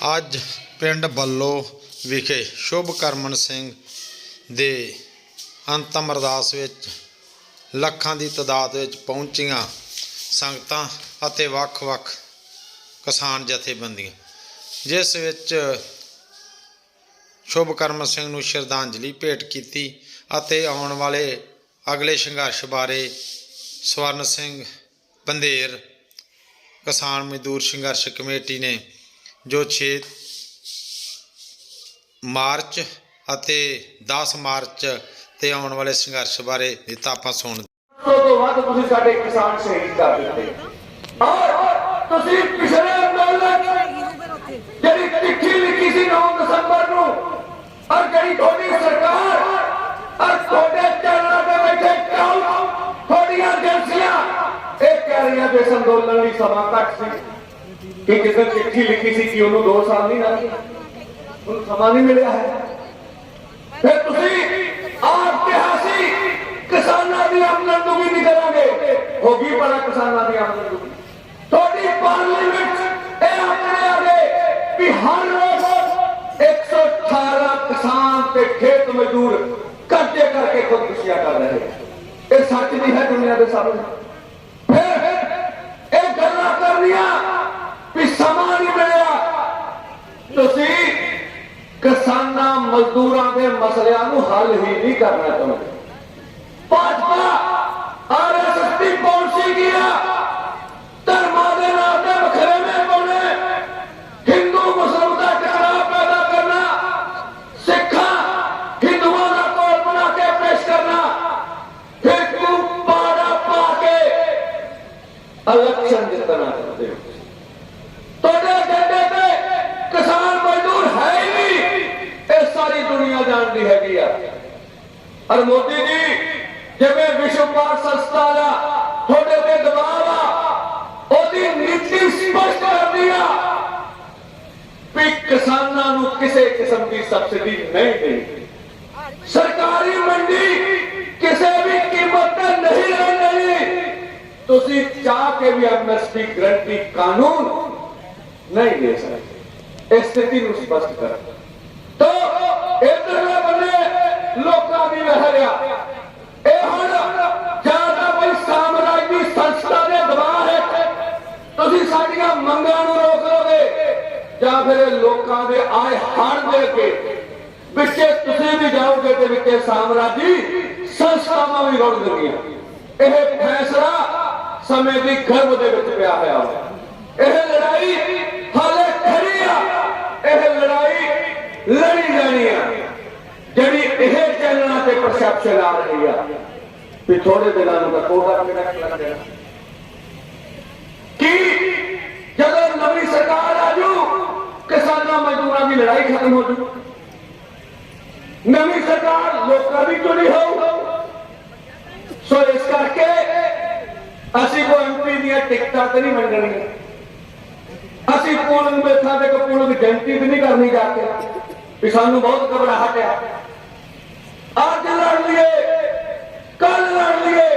ਅੱਜ ਪਿੰਡ ਬੱਲੋ ਵਿਖੇ ਸ਼ੁਭ ਕਰਮਨ ਸਿੰਘ ਦੇ ਅੰਤਮ ਅਰਦਾਸ ਵਿੱਚ ਲੱਖਾਂ ਦੀ ਤਾਦਾਦ ਵਿੱਚ ਪਹੁੰਚੀਆਂ ਸੰਗਤਾਂ ਅਤੇ ਵੱਖ-ਵੱਖ ਕਿਸਾਨ ਜਥੇਬੰਦੀਆਂ, ਜਿਸ ਵਿੱਚ ਸ਼ੁਭ ਕਰਮ ਸਿੰਘ ਨੂੰ ਸ਼ਰਧਾਂਜਲੀ ਭੇਟ ਕੀਤੀ ਅਤੇ ਆਉਣ ਵਾਲੇ ਅਗਲੇ ਸੰਘਰਸ਼ ਬਾਰੇ ਸਵਰਨ ਸਿੰਘ ਬੰਦੇਰ ਕਿਸਾਨ ਮਜ਼ਦੂਰ ਸੰਘਰਸ਼ ਕਮੇਟੀ ਨੇ ਜੋ 6 ਮਾਰਚ ਅਤੇ 10 ਮਾਰਚ ਤੇ ਆਉਣ ਵਾਲੇ ਸੰਘਰਸ਼ ਬਾਰੇ ਦਿੱਤਾ ਆਪਾਂ ਸੁਣ ਤੋਂ ਤੋਂ ਵੱਧ ਤੁਸੀਂ ਸਾਡੇ ਕਿਸਾਨ ਸ਼ਹੀਦ ਕਰ ਦਿੱਤੇ। ਔਰ ਤੁਸੀਂ ਪਿਛਲੇ ਅੰਦੋਲਨ ਜਿਹੜੀ ਚਿੱਠੀ ਲਿਖੀ ਸੀ 9 ਦਸੰਬਰ ਨੂੰ, ਔਰ ਜਿਹੜੀ ਤੁਹਾਡੀ ਸਰਕਾਰ, ਔਰ ਤੁਹਾਡੇ ਚੈਨਲਾਂ ਤੇ ਬੈਠੇ ਕਾਉ ਤੁਹਾਡੀਆਂ ਏਜੰਸੀਆਂ, ਇਹ ਕਹਿ ਰਹੀਆਂ ਵੀ ਇਸ ਅੰਦੋਲਨ ਲਈ ਸਮਾਂ ਘੱਟ ਸੀ। ਕਿ ਕਿਸੇ ਚਿੱਠੀ ਲਿਖੀ ਸੀ ਕਿ ਉਹਨੂੰ 2 ਸਾਲ ਨਹੀਂ ਲੱਗੇ? ਉਹਨੂੰ ਸਮਾਂ ਨਹੀਂ ਮਿਲਿਆ ਹੈ। ਫਿਰ ਤੁਸੀਂ ਆਪ ਕਿਹਾ ਕਿਸਾਨਾਂ ਦੀ ਆਮਦਨ ਨੂੰ ਵੀ ਨਹੀਂ ਕਰਾਂਗੇ ਪਰ ਕਿਸਾਨਾਂ ਦੀ ਆਮਦਨ ਦੁੱਗਣੀ ਤੁਹਾਡੀ ਪਾਰਲੀਮੈਂਟ ਇਹ ਆਪਣੇ ਆਗੇ ਵੀ ਹਰ ਰੋਜ਼ 118 ਕਿਸਾਨ ਤੇ ਖੇਤ ਮਜ਼ਦੂਰ ਕਰਜ਼ੇ ਕਰਕੇ ਖੁਦਕੁਸ਼ੀਆਂ ਕਰ ਰਹੇ ਇਹ ਸੱਚ ਨਹੀਂ ਹੈ ਦੁਨੀਆ ਦੇ ਸਾਹਮਣੇ। ਫਿਰ ਇਹ ਗੱਲਾਂ ਕਰਨੀਆਂ ਤੁਸੀਂ ਕਿਸਾਨਾਂ ਮਜ਼ਦੂਰਾਂ ਦੇ ਮਸਲਿਆਂ ਨੂੰ ਹੱਲ ਹੀ ਨਹੀਂ ਕਰਨਾ ਚਾਹੁੰਦੇ। ਭਾਜਪਾ ਆਰਐਸਐਸ ਦੀ ਪਾਲਿਸੀ ਕੀ ਆ? ਧਰਮਾਂ ਦੇ ਨਾਮ ਤੇ ਵਖਰੇਵੇਂ ਪਾਉਣੇ ਹਿੰਦੂ, ਮੁਸਲਮਾਨ ਦਾ ਟਕਰਾਅ ਪੈਦਾ ਕਰਨਾ, ਸਿੱਖਾਂ ਹਿੰਦੂਆਂ ਦਾ ਕੋਲ ਬਣਾ ਕੇ ਪੇਸ਼ ਕਰਨਾ। ਫਿਰ ਤੂੰ ਪਾੜਾ ਪਾ ਕੇ ਇਲੈਕਸ਼ਨ ਜਿੱਤਣਾ ਚਾਹੁੰਦੇ ਹੋ। ਤੁਹਾਡੇ ਏਜੰਡੇ ਤੇ ਕਿਸਾਨ ਮਜ਼ਦੂਰ ਹੈ ਹੀ ਨਹੀਂ ਇਹ ਸਾਰੀ ਦੁਨੀਆ ਜਾਣਦੀ ਹੈਗੀ ਆ। ਔਰ ਮੋਦੀ ਜੀ, ਜਿਵੇਂ ਵਿਸ਼ਵ ਪਾਰ ਸੰਸਥਾ ਦਾ ਤੁਹਾਡੇ ਤੇ ਦਬਾਅ ਆ, ਉਹਦੀ ਨੀਤੀ ਸਪਸ਼ਟ ਕਰਦੀ ਆ ਵੀ ਕਿਸਾਨਾਂ ਨੂੰ ਕਿਸੇ ਕਿਸਮ ਦੀ ਸਬਸਿਡੀ ਨਹੀਂ ਦੇਣੀ ਸਰਕਾਰੀ ਮੰਡੀ ਕਿਸੇ ਵੀ ਕੀਮਤ ਤੇ ਨਹੀਂ ਰਹਿਣੀ ਤੁਸੀਂ ਚਾਹ ਕੇ ਵੀ ਐਮਐਸਪੀ ਗਰੰਟੀ ਕਾਨੂੰਨ ਨਹੀਂ ਦੇ ਸਕਦੇ। ਇਸ ਸਥਿਤੀ ਨੂੰ ਸਪਸ਼ਟ ਕਰ। ਇਧਰਲੇ ਬੰਨੇ ਲੋਕਾਂ ਦੀ ਲਹਿਰ ਆ। ਇਹ ਹੁਣ ਜਾਂ ਤਾਂ ਕੋਈ ਸਾਮਰਾਜ ਦੀ ਸੰਸਥਾ ਦੇ ਦਬਾਅ ਹੈ। ਤੁਸੀਂ ਸਾਡੀਆਂ ਮੰਗਾਂ ਨੂੰ ਰੋਕ ਲੋਗੇ ਜਾਂ ਫਿਰ ਲੋਕਾਂ ਦੇ ਆਏ ਹੜ ਦੇ ਕੇ ਵਿੱਚੇ ਤੁਸੀਂ ਵੀ ਜਾਓਗੇ ਤੇ ਵਿੱਚੇ ਸਾਮਰਾਜੀ ਸੰਸਥਾਵਾਂ ਵੀ ਰੁੜ ਦੇਣਗੀਆਂ ਇਹ ਫੈਸਲਾ ਸਮੇਂ ਦੀ ਗਰਭ ਦੇ ਵਿੱਚ ਪਿਆ ਹੋਇਆ ਹੈ ਇਹ ਲੜਾਈ ਹਾਲੇ ਖੜੀ ਆ। ਇਹ ਲੜਾਈ ਲੜੀ ਜਾਣੀ ਆ। ਜਿਹੜੀ ਇਹ ਚੈਨਲਾਂ ਤੇ ਪਰਸੈਪਸ਼ਨ ਆ ਰਹੀ ਆ, ਵੀ ਥੋੜੇ ਦਿਨਾਂ ਨੂੰ ਤਾਂ ਕੋਟਾ ਮੇਰਾ ਲੱਗ ਜਾਣਾ ਕੀ ਜਦੋਂ ਨਵੀਂ ਸਰਕਾਰ ਆਜੂ ਕਿਸਾਨਾਂ ਮਜ਼ਦੂਰਾਂ ਦੀ ਲੜਾਈ ਖਤਮ ਹੋ ਜੂ? ਨਵੀਂ ਸਰਕਾਰ ਲੋਕਾਂ ਦੀ ਚੁਣੀ ਹੋਊ। ਸੋ ਇਸ ਕਰਕੇ ਅਸੀਂ ਕੋ ਐਮਪੀ ਦੀਆਂ ਟਿਕਟਾਂ ਤੇ ਨਹੀਂ ਮੰਗਣੀਆਂ। ਅਸੀਂ ਪੋਲਿੰਗ ਬੈਠਾ ਤੇ ਪੋਲਿੰਗ ਜਨਤੀ ਵੀ ਨਹੀਂ ਕਰਨੀ ਜਾ ਕੇ। ਵੀ ਸਾਨੂੰ ਬਹੁਤ ਘਬਰਾਹਟ ਹੈ ਅੱਜ ਲੜ ਲਈਏ ਕੱਲ ਲੜ ਲਈਏ।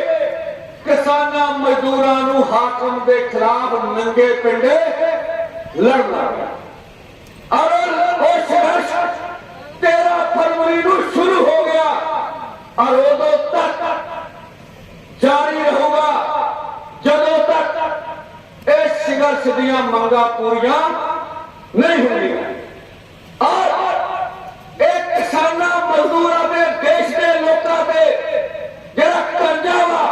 ਕਿਸਾਨਾਂ ਮਜ਼ਦੂਰਾਂ ਨੂੰ ਹਾਕਮ ਦੇ ਖਿਲਾਫ ਨੰਗੇ ਪਿੰਡੇ ਲੜਨਾ ਔਰ ਉਹ ਸੰਘਰਸ਼ 13 ਫਰਵਰੀ ਨੂੰ ਸ਼ੁਰੂ ਹੋ ਗਿਆ ਔਰ ਉਦੋਂ ਤੱਕ ਜਾਰੀ ਰਹੂਗਾ। ਜਦੋਂ ਤੱਕ ਇਹ ਸੰਘਰਸ਼ ਦੀਆਂ ਮੰਗਾਂ ਪੂਰੀਆਂ ਨਹੀਂ ਹੁੰਦੀਆਂ ਔਰ ਇਹ ਕਿਸਾਨਾਂ ਮਜ਼ਦੂਰਾਂ ਦੇ ਦੇਸ਼ ਦੇ ਲੋਕਾਂ ਤੇ ਜਿਹੜਾ ਕਰਜ਼ਾ ਵਾ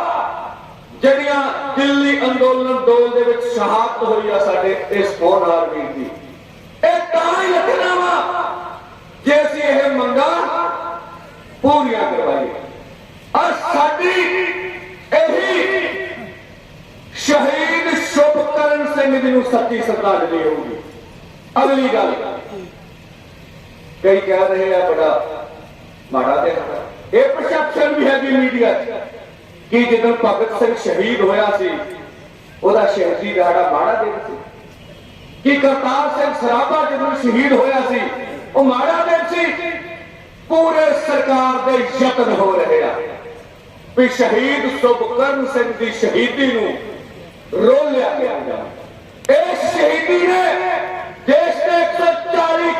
ਜਿਹੜੀਆਂ ਦਿੱਲੀ ਅੰਦੋਲਨ ਦੌਰ ਦੇ ਵਿੱਚ ਸ਼ਹਾਦਤ ਹੋਈ ਆ ਸਾਡੇ ਇਸ ਹੋਣਹਾਰ ਵੀਰ ਦੀ। ਇਹ ਤਾਂ ਹੀ ਲੱਗਣਾ ਵਾ ਜੇ ਅਸੀਂ ਇਹ ਮੰਗਾਂ ਪੂਰੀਆਂ ਕਰਵਾਈਏ। ਔਰ ਸਾਡੀ ਇਹੀ ਸ਼ਹੀਦ ਸ਼ੁਭਕਰਨ ਸਿੰਘ ਜੀ ਨੂੰ ਸੱਚੀ ਸ਼ਰਧਾਂਜਲੀ ਹੋਊਗੀ। ਅਗਲੀ ਗੱਲ, ਕਈ ਕਹਿ ਰਹੇ ਆ ਬੜਾ ਮਾੜਾ ਦਿਨ ਇਹ ਪਰਸੈਪਸ਼ਨ ਵੀ ਹੈਗੀ ਮੀਡੀਆ 'ਚ। ਕਿ ਜਦੋਂ ਭਗਤ ਸਿੰਘ ਸ਼ਹੀਦ ਹੋਇਆ ਸੀ, ਉਹਦਾ ਸ਼ਹੀਦੀ ਦਿਹਾੜਾ ਮਾੜਾ ਦਿਨ ਸੀ। ਕਿ ਕਰਤਾਰ ਸਿੰਘ ਸਰਾਭਾ ਜਦੋਂ ਸ਼ਹੀਦ ਹੋਇਆ ਸੀ, ਉਹ ਮਾੜਾ ਦਿਨ ਸੀ। ਪੂਰੇ ਸਰਕਾਰ ਦੇ ਯਤਨ ਹੋ ਰਹੇ ਆ ਵੀ ਸ਼ਹੀਦ ਸੁਭਕਰਨ ਸਿੰਘ ਦੀ ਸ਼ਹੀਦੀ ਨੂੰ ਰੋਲਿਆ ਗਿਆ ਇਸ ਸ਼ਹੀਦੀ ਨੇ ਦੇਸ਼ ਦੇ 140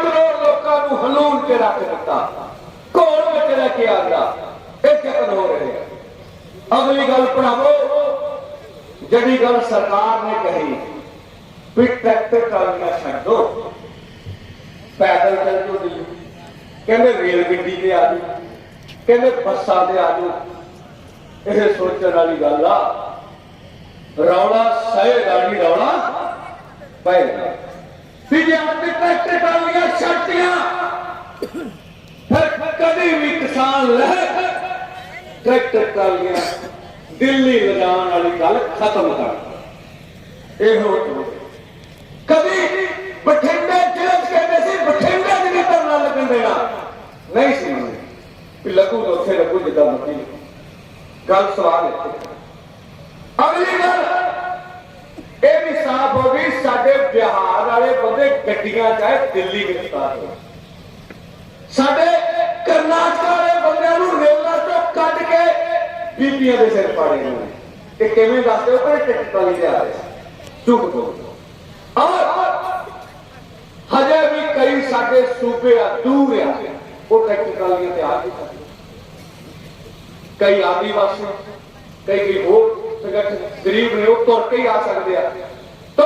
ਰੱਖ ਦਿੱਤਾ। ਘੋਲ ਵਿੱਚ ਲੈ ਕੇ ਆ ਗਿਆ ਇਹ ਕਿਤਨ ਹੋ ਰਹੇ ਆ। ਅਗਲੀ ਗੱਲ ਭਰਾਵੋ ਜਿਹੜੀ ਗੱਲ ਸਰਕਾਰ ਨੇ ਕਹੀ, ਵੀ ਟਰੈਕਟਰ ਟਰਾਲੀਆਂ ਛੱਡੋ। ਪੈਦਲ ਚੱਲ ਜਾਓ ਦਿੱਲੀ। ਕਹਿੰਦੇ ਰੇਲ ਗੱਡੀ ਤੇ ਆ ਜਾਓ। ਕਹਿੰਦੇ ਬੱਸਾਂ ਤੇ ਆ ਜਾਓ। ਇਹ ਸੋਚਣ ਵਾਲੀ ਗੱਲ ਆ। ਰੌਲਾ ਸਹਿ ਗਾੜੀ ਰੌਲਾ ਪਏਗਾ ਵੀ ਜੇ ਆਪਣੇ ਟਰੈਕਟਰ ਟਰਾਲੀਆਂ ਛੱਡੀਆਂ ਫਿਰ ਕਦੇ ਵੀ ਕਿਸਾਨ ਲਹਿਰ ਟਰੈਕਟਰ ਟਰਾਲੀਆਂ, ਦਿੱਲੀ ਲਿਜਾਣ ਵਾਲੀ ਗੱਲ ਖਤਮ ਕਰ ਇਹ ਹੋ ਕਦੀ ਬਠਿੰਡੇ ਜ਼ਿਲ੍ਹੇ 'ਚ ਕਹਿੰਦੇ ਸੀ, ਬਠਿੰਡੇ 'ਚ ਨਹੀਂ ਧਰਨਾ ਲੱਗਣ ਦੇਣਾ। ਨਹੀਂ ਸੀ ਵੀ ਲੱਗੂ ਤਾਂ ਉੱਥੇ ਲੱਗੂ ਜਿੱਦਾਂ ਮਰਜ਼ੀ ਗੱਲ ਸਵਾਲ ਇੱਥੇ। ਅਗਲੀ ਗੱਲ, ਇਹ ਵੀ ਸਾਫ਼ ਹੋ ਗਈ, ਸਾਡੇ ਬਿਹਾਰ ਵਾਲੇ ਬੰਦੇ ਗੱਡੀਆਂ ਚਾਹੇ ਦਿੱਲੀ ਗ੍ਰਿਫਤਾਰ ਹੋਏ। ਸਾਡੇ ਕਰਨਾਟਕਾ ਬੀਬੀਆਂ ਦੇ ਸਿਰ ਪਾੜੇ ਨੇ। ਇਹ ਕਿਵੇਂ ਦੱਸਦੇ ਹੋ? ਕਿ ਟਿਕਟ ਵਾਲੀ ਤੇ ਰਹੇ ਸੀ ਝੂਠ ਔਰ ਹਜੇ ਵੀ ਕਈ ਸਾਡੇ ਸੂਬੇ ਆ, ਦੂਰ ਆ, ਉਹ ਟਿਕਟ ਵਾਲੀਆਂ ਤੇ ਆ ਨਹੀਂ ਸਕਦੇ ਕਈ ਆਦੀਵਾਸੀ, ਕਈ ਕਈ ਹੋਰ ਸੰਗਠਨ ਗਰੀਬ ਨੇ, ਉਹ ਤੁਰ ਕੇ ਹੀ ਆ ਸਕਦੇ ਆ। ਤੋ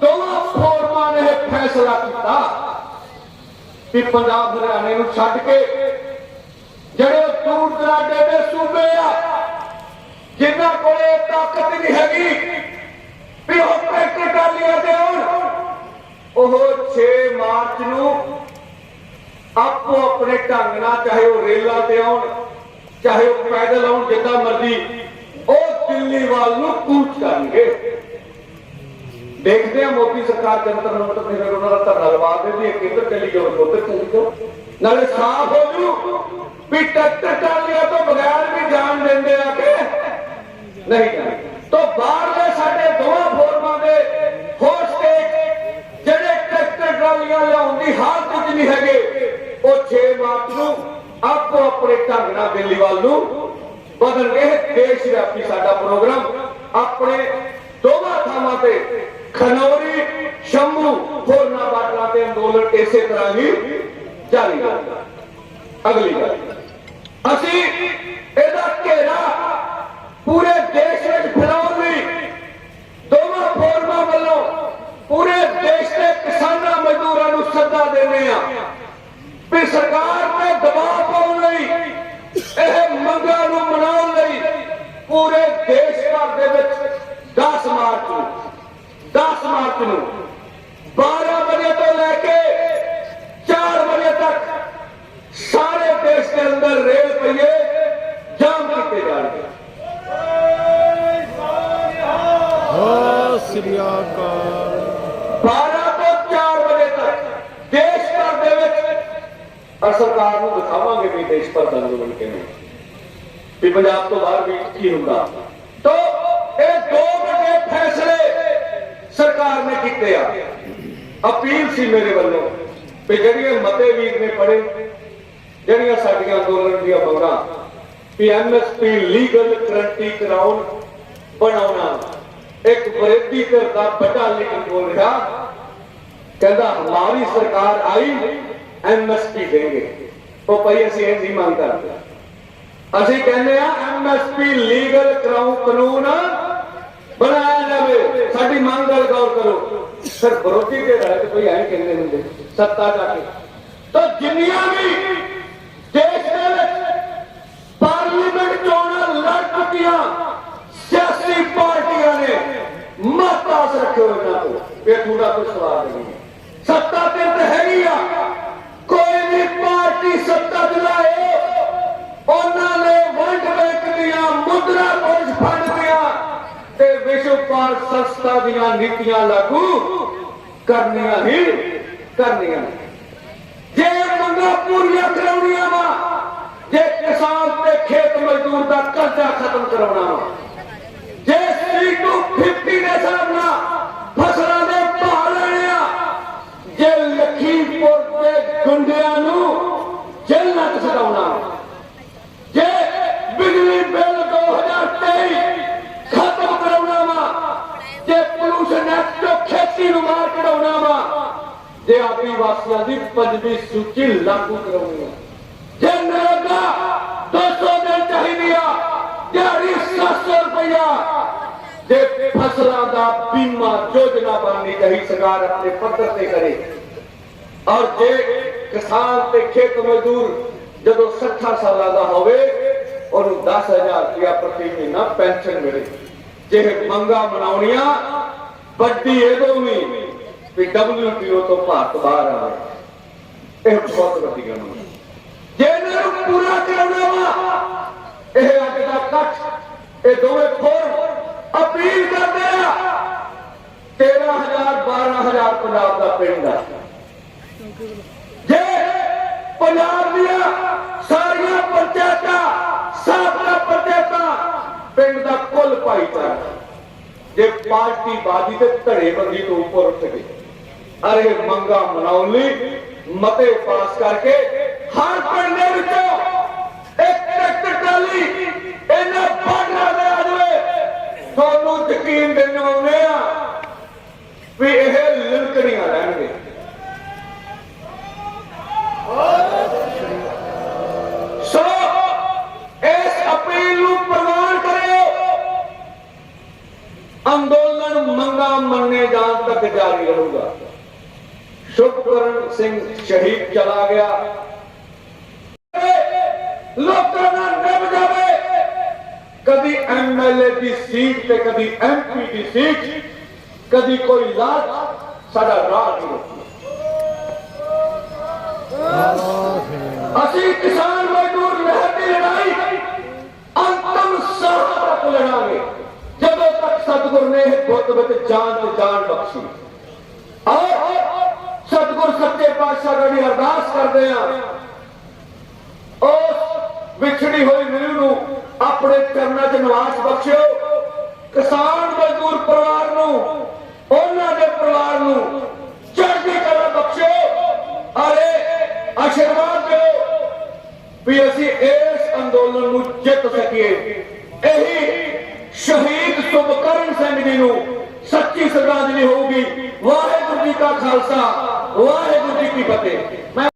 ਦੋਵਾਂ ਫੋਰਮਾਂ ਨੇ ਫੈਸਲਾ ਕੀਤਾ ਕਿ ਪੰਜਾਬ ਹਰਿਆਣੇ ਨੂੰ ਛੱਡ ਕੇ ਜਿਹੜੇ ਦੂਰ ਦਰਾਡੇ ਦੇ ਸੂਬੇ ਆ ਜਿਨ੍ਹਾਂ ਕੋਲੇ ਤਾਕਤ ਨਹੀਂ ਹੈਗੀ ਵੀ ਉਹ ਟਰੈਕਟਰ ਤੇ ਆਉਣ। ਉਹ 6 ਮਾਰਚ ਨੂੰ ਆਪੋ ਆਪਣੇ ਢੰਗ ਨਾਲ ਚਾਹੇ ਉਹ ਰੇਲਾਂ ਤੇ ਆਉਣ, ਚਾਹੇ ਉਹ ਪੈਦਲ ਆਉਣ, ਜਿੱਦਾਂ ਮਰਜ਼ੀ, ਉਹ ਦਿੱਲੀ ਵੱਲ ਨੂੰ ਕੂਚ ਕਰਨਗੇ। ਦੇਖਦੇ ਆ ਮੋਦੀ ਸਰਕਾਰ ਜਨਤਰ ਨੂੰ ਤੇ ਫਿਰ ਉਹਨਾਂ ਦਾ ਧਰਨਾ ਲਵਾ ਦਿੰਦੀ ਹੈ, ਕਿੱਧਰ ਚਲੀ ਜਾਓ ਉੱਧਰ ਚਲੀ ਜਾਓ ਨਾਲੇ ਸਾਫ਼ ਹੋ ਜੂ ਵੀ ਟਰੈਕਟਰ ਟਰਾਲੀਆਂ ਤੋਂ ਬਗੈਰ ਵੀ ਜਾਣ ਦਿੰਦੇ ਆ ਕਿ ਨਹੀਂ। ਜਾਣਦੇ ਤੋਂ ਬਾਹਰਲੇ ਸਾਡੇ ਦੋਵਾਂ ਫੋਰਮਾਂ ਦੇ ਹੋਰ ਸਟੇਟ ਜਿਹੜੇ ਟਰੈਕਟਰ ਟਰਾਲੀਆਂ ਲਿਆਉਣ ਦੀ ਹਾਲਤ ਵਿੱਚ ਨਹੀਂ ਹੈਗੇ, ਉਹ 6 ਮਾਰਚ ਨੂੰ ਆਪੋ ਆਪਣੇ ਢੰਗ ਨਾਲ ਦਿੱਲੀ ਵੱਲ ਨੂੰ ਬਦਲਣਗੇ ਦੇਸ਼ ਵਿਆਪੀ ਸਾਡਾ ਪ੍ਰੋਗਰਾਮ ਆਪਣੇ ਦੋਵਾਂ ਥਾਵਾਂ ਤੇ ਖਨੌਰੀ, ਸ਼ੰਭੂ ਹੋਰਨਾਂ ਬਾਟਲਾਂ ਤੇ ਅੰਦੋਲਨ ਇਸੇ ਤਰ੍ਹਾਂ ਹੀ ਜਾਰੀ ਰਹੇਗਾ ਅਗਲੀ ਗੱਲ, ਅਸੀਂ ਇਹਦਾ ਘੇਰਾ ਪੂਰੇ ਦੇਸ਼ ਵਿੱਚ ਫੈਲਾਉਣ ਲਈ ਦੋਵਾਂ ਫੋਰਮਾਂ ਵੱਲੋਂ ਪੂਰੇ ਦੇਸ਼ ਦੇ ਕਿਸਾਨਾਂ ਮਜ਼ਦੂਰਾਂ ਨੂੰ ਸੱਦਾ ਦਿੰਦੇ ਆ ਵੀ ਸਰਕਾਰ ਤੇ ਦਬਾਅ ਪਾਉਣ ਲਈ, ਇਹ ਮੰਗਾਂ ਨੂੰ ਮਨਾਉਣ ਲਈ ਪੂਰੇ ਦੇਸ਼ ਭਰ ਦੇ ਵਿੱਚ 10 ਮਾਰਚ ਨੂੰ 10 ਮਾਰਚ ਨੂੰ 12 ਵਜੇ ਤੋਂ ਲੈ ਕੇ 4 ਵਜੇ ਤੱਕ ਸਾਰੇ ਦੇਸ਼ ਦੇ ਅੰਦਰ ਰੇਲ ਪਈਏ ਜਾਮ ਕੀਤੇ ਜਾਣਗੇ ਸ੍ਰੀ ਅਕਾਲ 12 ਤੋਂ 4 ਵਜੇ ਤੱਕ ਦੇਸ਼ ਭਰ ਦੇ ਵਿੱਚ ਔਰ ਸਰਕਾਰ ਨੂੰ ਦਿਖਾਵਾਂਗੇ ਵੀ ਦੇਸ਼ ਭਰ ਦਾ ਅੰਦੋਲਨ ਕਿਵੇਂ ਵੀ ਪੰਜਾਬ ਤੋਂ ਬਾਹਰ ਵੀ ਕੀ ਹੁੰਦਾ। ਤੋਂ ਇਹ ਦੋ ਵੱਡੇ ਫੈਸਲੇ ਸਰਕਾਰ ਨੇ ਕੀਤੇ ਆ। ਅਪੀਲ ਸੀ ਮੇਰੇ ਵੱਲੋਂ ਵੀ ਜਿਹੜੀਆਂ ਮਤੇ ਵੀਰ ਨੇ ਪੜੇ ਜਿਹੜੀਆਂ ਸਾਡੀਆਂ ਅੰਦੋਲਨ ਦੀਆਂ ਮੰਗਾਂ, ਵੀ ਐਮਐਸਪੀ ਲੀਗਲ ਗਰੰਟੀ ਕਰਾਉਣ, ਬਣਾਉਣਾ। ਇੱਕ ਵਿਰੋਧੀ ਧਿਰ ਦਾ ਵੱਡਾ ਲੀਡਰ ਬੋਲ ਰਿਹਾ। ਕਹਿੰਦਾ ਹਮਾਰੀ ਸਰਕਾਰ ਆਈ ਐਮਐਸਪੀ ਦੇਂਗੇ ਉਹ ਭਾਈ, ਅਸੀਂ ਇਹ ਨਹੀਂ ਮੰਗ ਕਰਦੇ ਅਸੀਂ ਕਹਿੰਦੇ ਆ ਐਮਐਸਪੀ ਲੀਗਲ ਕਰਾਉ ਕਾਨੂੰਨ ਬਣਾਇਆ ਜਾਵੇ। ਸਾਡੀ ਮੰਗ ਵੱਲ ਗੌਰ ਕਰੋ। ਸਰ, ਵਿਰੋਧੀ ਦੇ ਰਹਿ ਕੋਈ ਐਂ ਕਹਿੰਦੇ ਹੁੰਦੇ, ਸੱਤਾ ਜਾ ਕੇ। ਤਾਂ ਜਿੰਨੀਆਂ ਵੀ ਦੇਸ਼ ਦੇ ਵਿੱਚ ਪਾਰਲੀਮੈਂਟ ਚੋਣਾਂ ਲੜ ਚੁੱਕੀਆਂ, ਸਿਆਸੀ ਪਾਰਟੀਆਂ ਨੇ ਮਤਾਸ ਰੱਖਿਓ ਇਹਨਾਂ ਤੋਂ ਇਹ ਤੁਹਾਡਾ ਕੋਈ ਸਵਾਲ ਨਹੀਂ ਹੈ। ਸੱਤਾ ਤੇ ਹੈਗੀ ਆ। ਪਾਰਟੀ ਸੱਤਾ ਦਿਲਾਏ ਉਹਨਾਂ ਨੇ ਵਰਲਡ ਬੈਂਕ ਦੀਆਂ ਮੁਦਰਾ ਕੋਸ਼ ਫੰਡ ਦੀਆਂ ਤੇ ਵਿਸ਼ਵ ਪਾਰ ਸੰਸਥਾ ਦੀਆਂ ਨੀਤੀਆਂ ਲਾਗੂ ਕਰਨੀਆਂ ਹੀ ਕਰਨੀਆਂ ਜੇ ਮੰਗਾਂ ਪੂਰੀਆਂ ਕਰਾਉਣੀਆਂ ਵਾ, ਜੇ ਕਿਸਾਨ ਤੇ ਖੇਤ ਮਜ਼ਦੂਰ ਦਾ ਕਰਜ਼ਾ ਖਤਮ ਕਰਾਉਣਾ ਵਾ, ਜੇ C250 ਦੇ ਹਿਸਾਬ ਨਾਲ ਫਸਲਾਂ ਦੇ ਭਾਅ ਲੈਣੇ ਆ ਜੇ ਲਖੀਮਪੁਰ ਦੇ ਗੁੰਡਿਆਂ ਨੂੰ ਜੇਲ੍ਹਾਂ 'ਚ ਸਦਾਉਣਾ ਵਾ ਜੇ ਬਿਜਲੀ ਬਿੱਲ 2023 ਖਤਮ ਕਰਾਉਣਾ ਵਾ ਜੇ ਪੋਲੂਸ਼ਨ ਐਕਟ ਤੋਂ ਖੇਤੀ ਨੂੰ ਮਾਰ ਕਢਾਉਣਾ ਵਾ ਜੇ ਆਦੀਵਾਸੀਆਂ ਦੀ ਪੰਜਵੀਂ ਸੂਚੀ ਲਾਗੂ ਕਰਾਉਣੀ ਹੈ ਜੇ ਨਰੇਗਾ 200 ਦਿਨ ਚਾਹੀਦੀ ਆ ਦਿਹਾੜੀ 700 ਰੁਪਇਆ ਜੇ ਫਸਲਾਂ ਦਾ ਬੀਮਾ ਯੋਜਨਾ ਬਣਨੀ ਚਾਹੀਦੀ ਸਰਕਾਰ ਆਪਣੇ ਪੱਧਰ ਤੇ ਕਰੇ। ਔਰ ਜੇ ਕਿਸਾਨ ਤੇ ਖੇਤ ਮਜ਼ਦੂਰ ਜਦੋਂ 60 ਸਾਲਾਂ ਦਾ ਹੋਵੇ, ਉਹਨੂੰ 10000 ਰੁਪਇਆ ਪ੍ਰਤੀ ਮਹੀਨਾ ਪੈਨਸ਼ਨ ਮਿਲੇ। ਜੇ ਮੰਗਾ ਮਨਾਉਣੀਆਂ, ਵੱਡੀ ਇਹਦੋਂ ਵੀ ਵੀ WTO ਤੋਂ ਭਾਰਤ ਬਾਹਰ ਆਵੇ। ਇਹ ਬਹੁਤ ਵੱਡੀ ਗੱਲ ਹੈ। ਜੇ ਇਹਨਾਂ ਨੂੰ ਪੂਰਾ ਕਰਨਾ ਵਾ, ਇਹ ਅੱਜ ਦਾ ਕੱਟ, ਇਹ ਦੋਵੇਂ ਖੋਰ ਅਪੀਲ ਕਰਦੇ ਆ। 13000 12000 ਪੰਜਾਬ ਦਾ ਪਿੰਡ ਆ। ਜੇ ਪੰਜਾਬ ਦੀਆਂ ਸਾਰੀਆਂ ਪੰਚਾਇਤਾਂ, ਸਾਬਕਾ ਪੰਚਾਇਤਾਂ ਪਿੰਡ ਦਾ ਕੁੱਲ ਭਾਈਚਾਰਾ, ਜੇ ਪਾਰਟੀ ਬਾਜੀ ਤੇ ਧੜੇਬੰਦੀ ਤੋਂ ਉੱਪਰ ਉੱਠ ਗਏ, ਅਰੇ ਮੰਗਾ ਮਨਾਉਣ ਲਈ ਮਤੇ ਪਾਸ ਕਰਕੇ ਹਰ ਪਿੰਡ ਦੇ ਵਿੱਚੋਂ ਇੱਕ ਟਰੈਕਟਰ ਟਰਾਲੀ ਇਹਨਾਂ ਬਾਡਰਾਂ ਦੇ ਆ ਜਾਵੇ ਤੁਹਾਨੂੰ ਯਕੀਨ ਦਿਵਾਉਂਦੇ ਆ ਵੀ ਇਹ ਲਿਲਕੜੀਆਂ ਰਹਿਣਗੇ। ਸੋ ਇਸ ਅਪੀਲ ਨੂੰ ਪ੍ਰਵਾਨ ਕਰਿਓ। ਅੰਦੋਲਨ ਮੰਗਾ ਮੰਨੇ ਜਾਣ ਤੱਕ ਜਾਰੀ ਰਹੂਗਾ। ਸ਼ੁਭਕਰਨ ਸਿੰਘ ਸ਼ਹੀਦ ਚਲਾ ਗਿਆ ਲੋਕਾਂ ਦਾ ਨਿਭ ਜਾਵੇ ਕਦੀ ਐਮਐਲਏ ਦੀ ਸੀਟ ਤੇ ਕਦੀ ਐਮਪੀ ਦੀ ਸੀਟ ਕਦੀ ਕੋਈ ਲਾਜ ਸਾਡਾ ਰਾਹ ਨਹੀਂ ਰੋਕਦਾ ਅਸੀਂ ਕਿਸਾਨ ਮਜ਼ਦੂਰ ਲਹਿਰ ਦੀ ਲੜਾਈ ਅੰਤਮ ਸਾਹ ਤੱਕ ਲੜਾਂਗੇ ਜਦੋਂ ਤੱਕ ਸਤਿਗੁਰ ਨੇ ਅਰਦਾਸ ਕਰਦੇ ਹਾਂ ਉਸ ਵਿਛੜੀ ਹੋਈ ਨੀਂਹ ਨੂੰ ਆਪਣੇ ਚਰਨਾਂ 'ਚ ਨਿਵਾਸ ਬਖਸ਼ਿਓ। ਕਿਸਾਨ ਮਜ਼ਦੂਰ ਪਰਿਵਾਰ ਨੂੰ, ਉਹਨਾਂ ਦੇ ਪਰਿਵਾਰ ਨੂੰ ਚੜ੍ਹਦੀ ਕਲਾ ਬਖਸ਼ਿਓ। ਅਰੇ ਆਸ਼ੀਰਵਾਦ ਦਿਓ ਵੀ ਅਸੀਂ ਇਸ ਅੰਦੋਲਨ ਨੂੰ ਜਿੱਤ ਸਕੀਏ। ਇਹੀ ਸ਼ਹੀਦ ਸੁਭਕਰਨ ਸਿੰਘ ਜੀ ਨੂੰ ਸੱਚੀ ਸ਼ਰਧਾਂਜਲੀ ਹੋਊਗੀ। ਵਾਹਿਗੁਰੂ ਜੀ ਕਾ ਖਾਲਸਾ, ਵਾਹਿਗੁਰੂ ਜੀ ਕੀ ਫਤਿਹ। ਮੈਂ